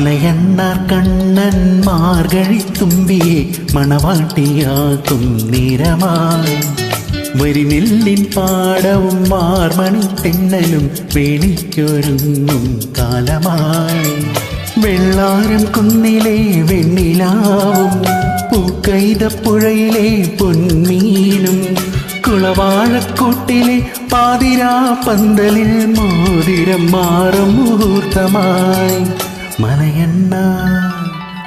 മലയണ്ണാർ കണ്ണൻ മാർഗഴിത്തുമ്പിയെ മണവാട്ടിയാക്കും നിരമായി. വരിനെല്ലിൻ പാടവും മാർമണി തെന്നലും വേണിക്കൊരുങ്ങും കാലമായി. വെള്ളാരം കുന്നിലെ വെണ്ണിലാവും പൂക്കൈതപ്പുഴയിലെ പൊന്മീനും കുളവാഴക്കൂട്ടിലെ പാതിരാ പന്തലിൽ മോതിരം മാറും മുഹൂർത്തമായി. മലയണ്ണ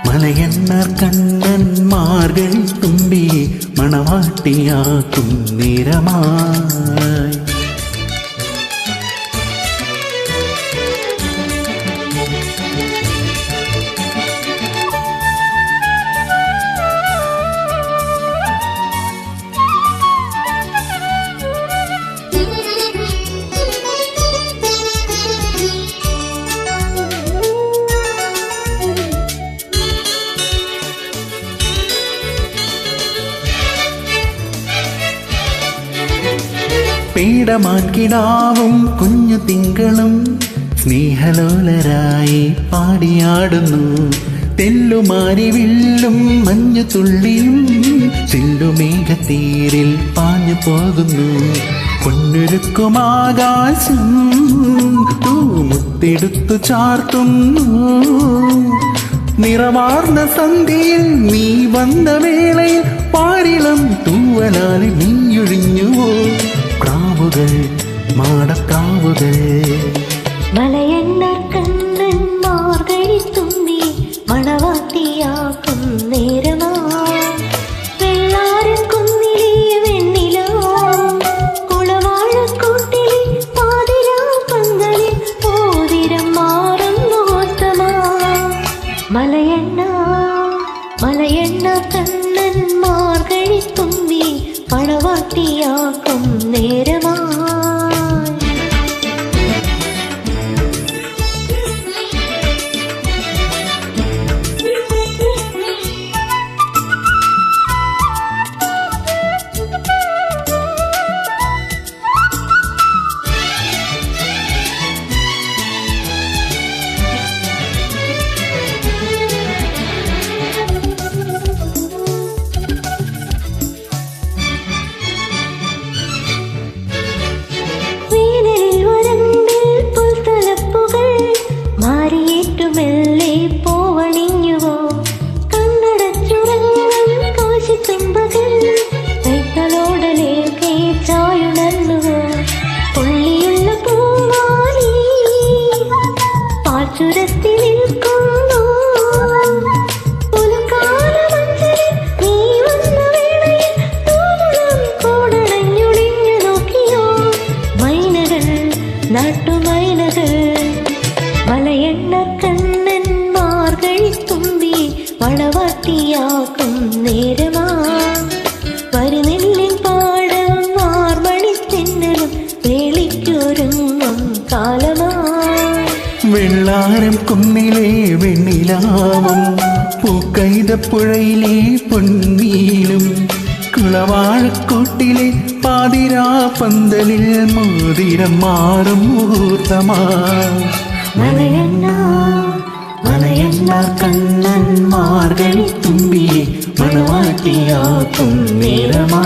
മലയണ്ണാർ കണ്ണൻ മാർഗഴി തുമ്പി മണവാട്ടിയാക്കും നിരമായി പീഡമാൻ കിടാവും കുഞ്ഞു തിങ്കളും. സ്നേഹലോലരായി പാടിയാടുന്നു. തെല്ലുമാരി വില്ലും മഞ്ഞു തുള്ളിയും ചില്ലുമേഘത്തീരിൽ പാഞ്ഞു പോകുന്നു. പൊന്നൊരുക്കുമാകാശം തൂമുത്തെടുത്തു ചാർത്തുന്നു. നിറമാർന്ന സന്ധ്യയിൽ നീ വന്ന വേളയിൽ പാരിളം തൂവലാലി നീയൊഴിഞ്ഞുവോ? മാടക്കാവുകൾ മലയണ്ണർ കണ്ണൻ മാർഗഴി തുമ്പി മണവാട്ടിയാക്കും നേരമാ. വെള്ളാരം കുന്നിലെ വെണ്ണിലാ കുളവാഴക്കൂട്ടിലെ പാതിരാ പന്തലിൽ പോതിരം മാറും മുഹൂർത്തമാ. മലയണ്ണ മലയണ്ണ കണ്ണൻ മാർഗഴി തുമ്പി മണവാട്ടിയാക്കും നേരമാ. നാട്ടുമൈനകൾ മലയെണ്ണ കണ്ണൻ മാർഗഴി തുമ്പി മണവാട്ടിയാക്കും നേരമാ. വരുന്നെല്ലിൻ പാടം മാർമണി തെന്നലും വേളിക്കൊരുങ്ങും കാലമാ. വെള്ളാരം കുന്നിലെ വെണ്ണിലാവും പൂക്കൈതപ്പുഴയിലെ പൊന്മീനും കുളവാഴക്കൂട്ടിലെ പാതിരാ പന്തലിൽ മോതിരം മാറും മുഹൂർത്തമാ. കണ്ണൻ തുമ്പിയെ മണവാട്ടിയാക്കും നിരമാ